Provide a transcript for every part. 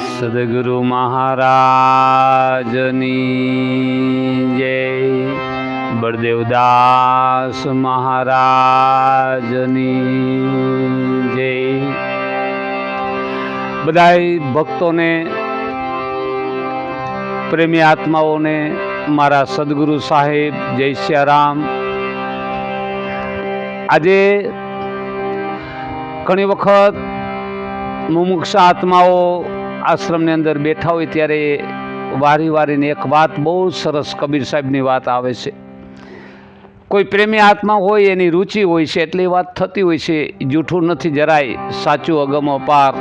સદગુરુ મહારાજની જય. બળદેવદાસ મહારાજની જય. બધાય ભક્તોને, પ્રેમી આત્માઓને, મારા સદગુરુ સાહેબ, જય સિયારામ. આજે ઘણી વખત મુમુક્ષ આત્માઓ આશ્રમની અંદર બેઠા હોય ત્યારે વારી વારીને એક વાત બહુ સરસ કબીર સાહેબની વાત આવે છે. કોઈ પ્રેમી આત્મા હોય, એની રુચિ હોય છે, એટલી વાત થતી હોય છે. જૂઠું નથી જરાય, સાચું અગમો પાર.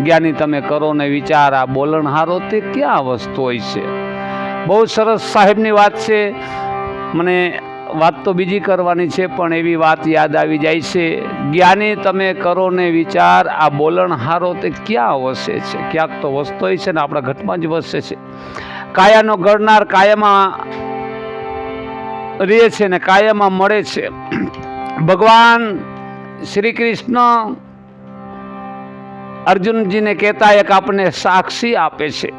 જ્ઞાની તમે કરો ને વિચાર, આ બોલણહારો તે ક્યાં વસ્તુ હોય છે? બહુ સરસ સાહેબની વાત છે. મને વાત તો બીજી કરવાની છે, પણ એવી વાત યાદ આવી જાય છે, જ્ઞાની તમે કરો ને વિચાર, આ બોલણહારો તે ક્યાં વસે છે? ક્યાંક તો વસતો છે ને આપણા ઘટમાં જ વસે છે. કાયાનો ગળનાર કાયામાં રહે છે ને કાયામાં મળે છે. ભગવાન શ્રી કૃષ્ણ અર્જુનજીને કહેતા એક આપણને સાક્ષી આપે છે.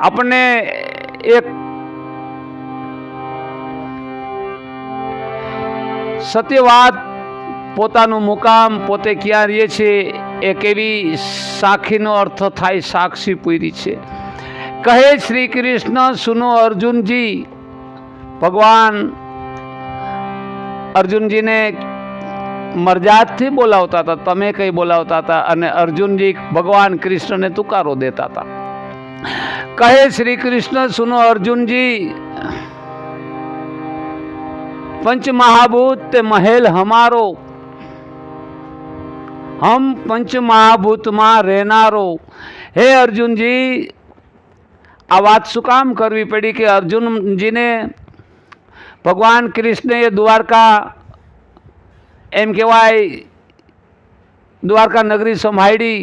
આપણને એક સત્યવાદ પોતાનું મુકામ પોતે ક્યાં રહીએ છે, એ કેવી સાખીનો અર્થ થાય, સાક્ષી પૂરી છે. કહે શ્રી કૃષ્ણ, સુનો અર્જુનજી, ભગવાન અર્જુનજીને મરજાદથી બોલાવતા હતા, તમે કંઈ બોલાવતા હતા? અને અર્જુનજી, ભગવાન કૃષ્ણને તુકારો દેતા હતા. કહે શ્રી કૃષ્ણ, સુનો અર્જુનજી पंच महाभूत ते महल हमारो हम पंच महाभूत માં રહેનારો હે અર્જુનજી આ વાત શું કામ કરવી પડી કે અર્જુનજીને ભગવાન કૃષ્ણએ દ્વારકા એમ કહેવાય દ્વારકા નગરી સંભાળી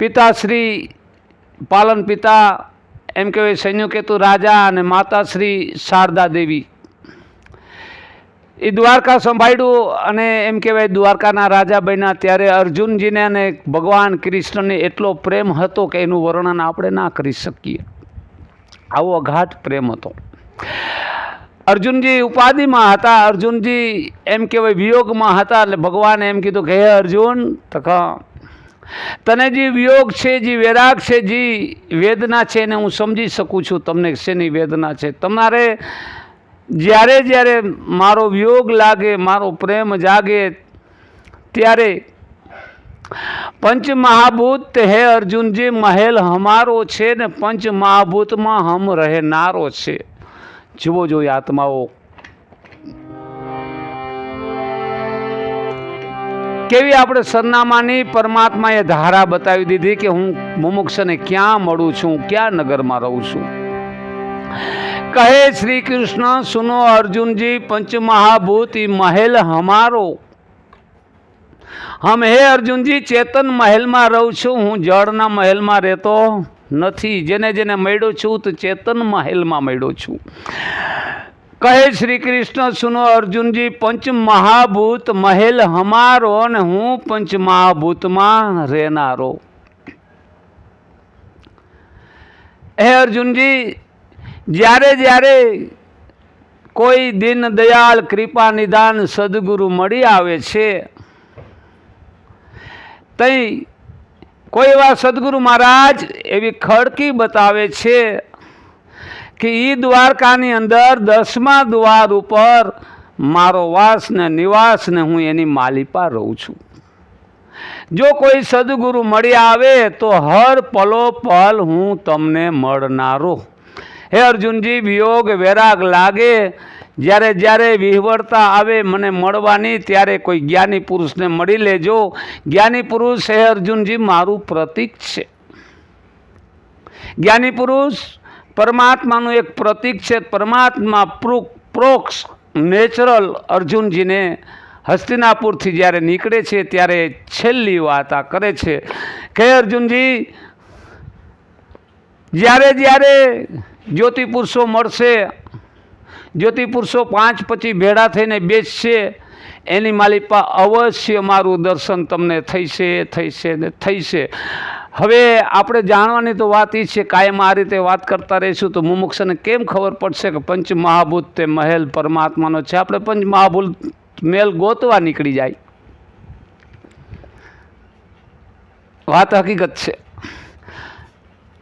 પિતાશ્રી પાલન પિતા એમ કહેવાય સૈન્યકેતુ રાજા અને માતાશ્રી શારદા દેવી એ દ્વારકા સંભાળ્યું અને એમ કહેવાય દ્વારકાના રાજા બન્યા. ત્યારે અર્જુનજીને અને ભગવાન કૃષ્ણને એટલો પ્રેમ હતો કે એનું વર્ણન આપણે ના કરી શકીએ. આવો અઘાટ પ્રેમ હતો. અર્જુનજી ઉપાધિમાં હતા. અર્જુનજી એમ કહેવાય વિયોગમાં હતા. એટલે ભગવાને એમ કીધું કે, હે અર્જુન તો તને જે વિયોગ છે, જે વૈરાગ છે, જે વેદના છે એને હું સમજી શકું છું. તમને શેની વેદના છે? તમારે જ્યારે જ્યારે મારો વિયોગ લાગે, મારો પ્રેમ જાગે, ત્યારે પંચ મહાભૂત હે અર્જુનજી મહેલ હમારો છે ને પંચ મહાભૂતમાં હમ રહેનારો છે. જુઓ જોઈએ આત્માઓ. કેવી આપણે સરનામાની પરમાત્માએ ધારા બતાવી દીધી કે હું મુમુક્ષને ક્યાં મળું છું, ક્યાં નગરમાં રહું છું? કહે શ્રી કૃષ્ણ સુનો અર્જુનજી, પંચમહાભૂત મહેલ હમારો. હમ હે અર્જુનજી, ચેતન મહેલમાં રહું છું. હું જળના મહેલમાં રહેતો નથી. જેને જેને મળ્યો છું, તો ચેતન મહેલમાં મળ્યો છું. કહે શ્રી કૃષ્ણ સુનો અર્જુનજી પંચ મહાભૂત મહેલ હમારો અને હું પંચ મહાભૂતમાં રહેનારો. હે અર્જુનજી જ્યારે જ્યારે કોઈ દિન દયાળ કૃપા નિદાન સદગુરુ મળી આવે છે, તઈ કોઈ એવા સદગુરુ મહારાજ એવી ખડકી બતાવે છે કે એ દ્વારકાની અંદર દસમા દ્વાર ઉપર મારો વાસ ને નિવાસ ને હું એની માલિપા રહું છું. જો કોઈ સદગુરુ મળી આવે તો હર પલો પલ હું તમને મળનારો. હે અર્જુનજી, વિયોગ વૈરાગ લાગે. જ્યારે જ્યારે વિહવળતા આવે મને મળવાની, ત્યારે કોઈ જ્ઞાની પુરુષને મળી લેજો. જ્ઞાની પુરુષ, હે અર્જુનજી, મારું પ્રતીક છે. જ્ઞાની પુરુષ, પરમાત્માનું એક પ્રતીક છે. પરમાત્મા પ્રુક, પ્રોક્ષ, નેચરલ અર્જુનજીને હસ્તિનાપુરથી જ્યારે નીકળે છે, ત્યારે છેલ્લી વાત આ કરે છે. કે અર્જુનજી, જ્યારે જ્યારે જ્યોતિ પુરુષો મળશે, જ્યોતિપુરુષો પાંચ પછી ભેળા થઈને બેસશે, એની માલિપા અવશ્ય મારું દર્શન તમને થઈશે થઈશે ને થઈશે. હવે આપણે જાણવાની તો વાત એ છે, કાયમ આ રીતે વાત કરતા રહીશું તો મુમુક્ષને કેમ ખબર પડશે કે પંચ મહાભૂત તે મહેલ પરમાત્માનો છે? આપણે પંચ મહાભૂત મેલ ગોતવા નીકળી જાય. વાત હકીકત છે.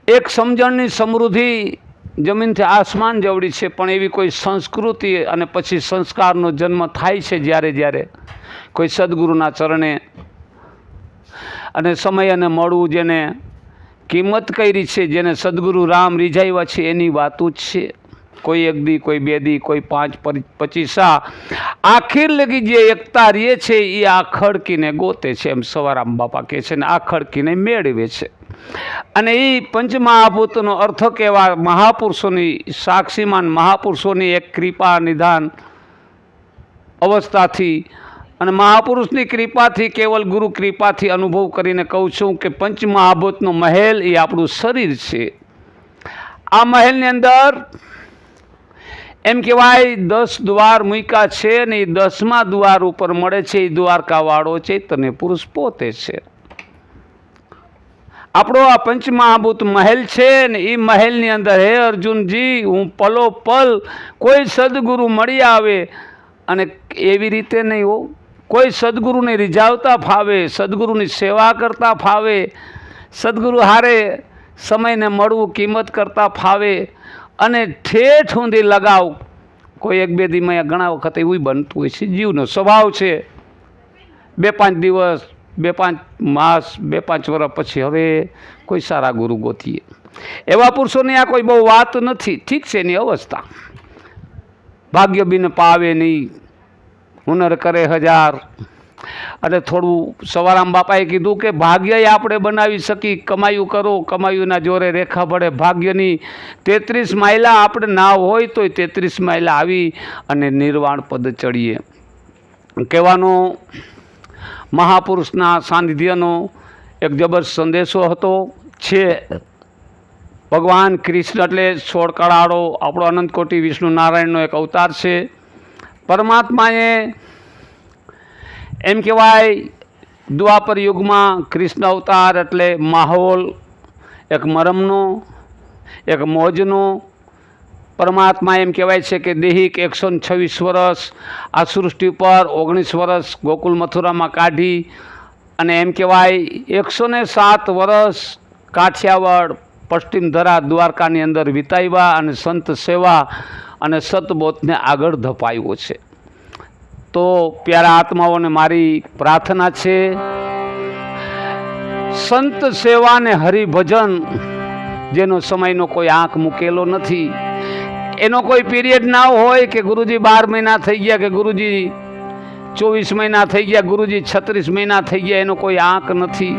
એક સમજણની સમૃદ્ધિ જમીનથી આસમાન જેવડી છે, પણ એવી કોઈ સંસ્કૃતિ અને પછી સંસ્કારનો જન્મ થાય છે જ્યારે જ્યારે? કોઈ સદગુરુના ચરણે? અને સમય અને મળવું જેને કિંમત કરી છે, જેને સદગુરુ રામ રીઝાવ્યા છે, એની વાતો જ છે. કોઈ એક દી, કોઈ બે દી, કોઈ પાંચ પચીસા આખીર લગી જે એકતા રહે છે, એ આ ખડકીને ગોતે છે, એમ સવારામ બાપા કહે છે ને, આ ખડકીને મેળવે છે. અને એ પંચમહાભૂતનો અર્થ કહેવા મહાપુરુષોની, સાક્ષીમાન મહાપુરુષોની એક કૃપા, નિધાન અવસ્થાથી અને મહાપુરુષની કૃપાથી, કેવલ ગુરુ કૃપાથી અનુભવ કરીને કહું છું કે પંચમહાભૂતનો મહેલ એ આપણું શરીર છે. આ મહેલની અંદર એમ કહેવાય દસ દ્વાર મૂક્યા છે ને એ દસમા દ્વાર ઉપર મળે છે એ દ્વારકાવાળો ચૈતન્ય પુરુષ પોતે છે. આપણો આ પંચમહાભૂત મહેલ છે ને એ મહેલની અંદર, હે અર્જુનજી, હું પલો પલ કોઈ સદગુરુ મળી આવે. અને એવી રીતે નહીં હો, કોઈ સદગુરુને રીઝાવતા ફાવે, સદગુરુની સેવા કરતા ફાવે, સદગુરુ હારે સમયને મળવું, કિંમત કરતા ફાવે, અને ઠેઠ ઊંધી લગાવ. કોઈ એક બે દીમાં ઘણા વખત એવું બનતું હોય છે. જીવનો સ્વભાવ છે. બે પાંચ દિવસ બે પાંચ માસ, બે પાંચ વર્ષ પછી હવે કોઈ સારા ગુરુ ગોતીએ. એવા પુરુષોની આ કોઈ બહુ વાત નથી. ઠીક છે એની અવસ્થા. ભાગ્ય બિન પાવે નહીં. હુનર કરે હજાર. અને થોડું સવારામ બાપાએ કીધું કે ભાગ્ય આપણે બનાવી શકી. કમાયું કરો. કમાયુંના જોરે રેખા પડે. ભાગ્યની તેત્રીસ માઇલા આપણે ના હોય તોય તેત્રીસ માઇલા આવી અને નિર્વાણ પદ ચડીએ. કહેવાનો મહાપુરુષના સાનિધ્યનો એક જબરજસ્ત સંદેશો હતો. છે, ભગવાન કૃષ્ણ એટલે સોળ કળાળો આપણો અનંતકોટી વિષ્ણુ નારાયણનો એક અવતાર છે. પરમાત્માએ એમ કહેવાય, દ્વાપર યુગમાં કૃષ્ણ અવતાર એટલે માહોલ, એક મરમનો, એક મોજનો પરમાત્મા એમ કહેવાય છે કે દેહિક એકસો છવ્વીસ વર્ષ આ સૃષ્ટિ પર ઓગણીસ વર્ષ ગોકુલ મથુરામાં કાઢી અને એમ કહેવાય એકસો ને સાત વર્ષ કાઠિયાવાડ પશ્ચિમ ધરા દ્વારકાની અંદર વિતાવ્યા અને સંત સેવા અને સતબોધને આગળ ધપાવ્યો છે. તો પ્યારા આત્માઓને મારી પ્રાર્થના છે, સંત સેવા ને હરિભજન, જેનો સમયનો કોઈ આંખ મૂકેલો નથી એનો કોઈ પીરિયડ ના હોય કે ગુરુજી બાર મહિના થઈ ગયા કે ગુરુજી ચોવીસ મહિના થઈ ગયા, ગુરુજી છત્રીસ મહિના થઈ ગયા, એનો કોઈ આંક નથી.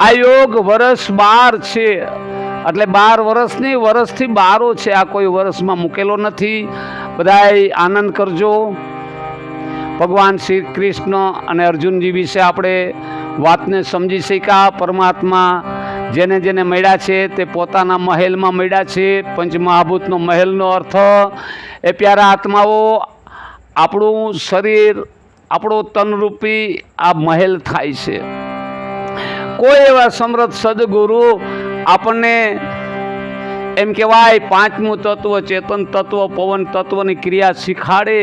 આ યોગ વર્ષ બાર છે. એટલે બાર વર્ષની વર્ષથી બારો છે. આ કોઈ વર્ષમાં મૂકેલો નથી. બધાય આનંદ કરજો. ભગવાન શ્રી કૃષ્ણ અને અર્જુનજી વિશે આપણે વાતને સમજી શક્યા. પરમાત્મા જેને જેને મળ્યા છે તે પોતાના મહેલમાં મળ્યા છે. પંચમહાભૂતનો મહેલનો અર્થ એ પ્યારા આત્માઓ, આપણું શરીર, આપણો તનરૂપી આ મહેલ થાય છે. કોઈ એવા સમૃદ્ધ સદગુરુ આપણને એમ કહેવાય પાંચમું તત્વ ચેતન તત્વ, પવન તત્વની ક્રિયા શીખાડે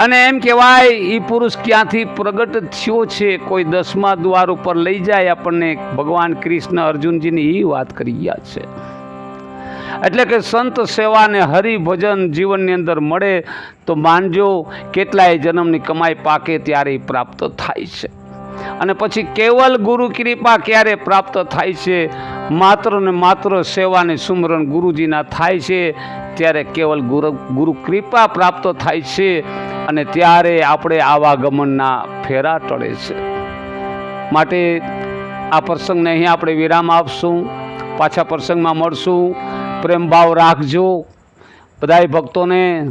અને એમ કહેવાય એ પુરુષ ક્યાંથી પ્રગટ થયો છે, કોઈ દસમા દ્વાર ઉપર લઈ જાય આપણને. ભગવાન કૃષ્ણ અર્જુનજીની એ વાત કરી ગયા છે. એટલે કે સંત સેવાને હરિભજન જીવનની અંદર મળે, તો માનજો, કેટલાય જન્મની કમાઈ પાકે ત્યારે પ્રાપ્ત થાય છે. અને પછી કેવલ ગુરુ કૃપા ક્યારે પ્રાપ્ત થાય છે? માત્ર ને માત્ર સેવાને સુમરણ ગુરુજીના થાય છે, ત્યારે કેવલ ગુરુ ગુરુ કૃપા પ્રાપ્ત થાય છે અને ત્યારે આપણે આવાગમનના ફેરા ટળે છે. માટે આ પ્રસંગને અહીં આપણે વિરામ આપશું. પાછા પ્રસંગમાં મળશું. પ્રેમભાવ રાખજો. બધાય ભક્તોને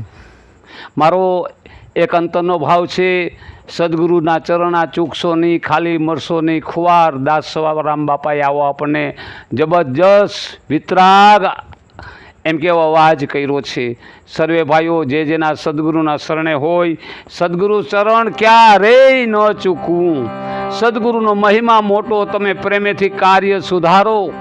મારો એક અંતરનો ભાવ છે, સદગુરુના ચરણા ચૂકશો નહીં ખાલી મરશો નહીં ખુવાર દાસ સવારામ બાપાએ આવો આપણને. જબરજસ્ત વિતરાગ એમ કેવો અવાજ કર્યો છે? સર્વે ભાઈઓ, જે જેના સદગુરુના શરણે હોય, સદગુરુ ચરણ ક્યારેય ન ચૂકવું. સદગુરુનો મહિમા મોટો, તમે પ્રેમેથી કાર્ય સુધારો.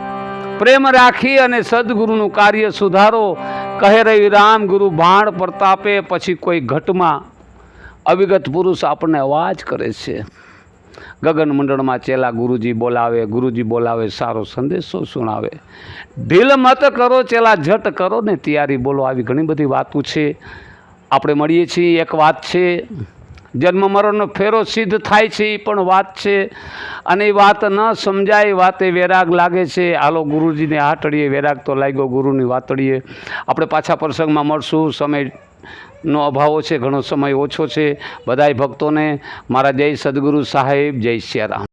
પ્રેમ રાખી અને સદગુરુનું કાર્ય સુધારો. કહે રહી રામ, ગુરુ ભાણ પ્રતાપે, પછી કોઈ ઘટમાં અવિગત પુરુષ આપણને અવાજ કરે છે. ગગન મંડળમાં ચેલા ગુરુજી બોલાવે ગુરુજી બોલાવે, સારો સંદેશો સુણાવે. ઢીલ મત કરો, ચેલા ઝટ કરો ને તૈયારી બોલો. આવી ઘણી બધી વાતો છે. આપણે મળીએ છીએ, એક વાત છે. જન્મ મરણનો ફેરો સિદ્ધ થાય છે એ પણ વાત છે. અને એ વાત ન સમજાય વાતે વેરાગ લાગે છે. હાલો ગુરુજીને હાટડીએ વૈરાગ તો લાગ્યો ગુરુની વાતડીએ. આપણે પાછા પ્રસંગમાં મળશું. સમય નો અભાવો છે, ઘણો સમય ઓછો છે. બધાય ભક્તોને મારા જય સદગુરુ સાહેબ, જય સિયારામ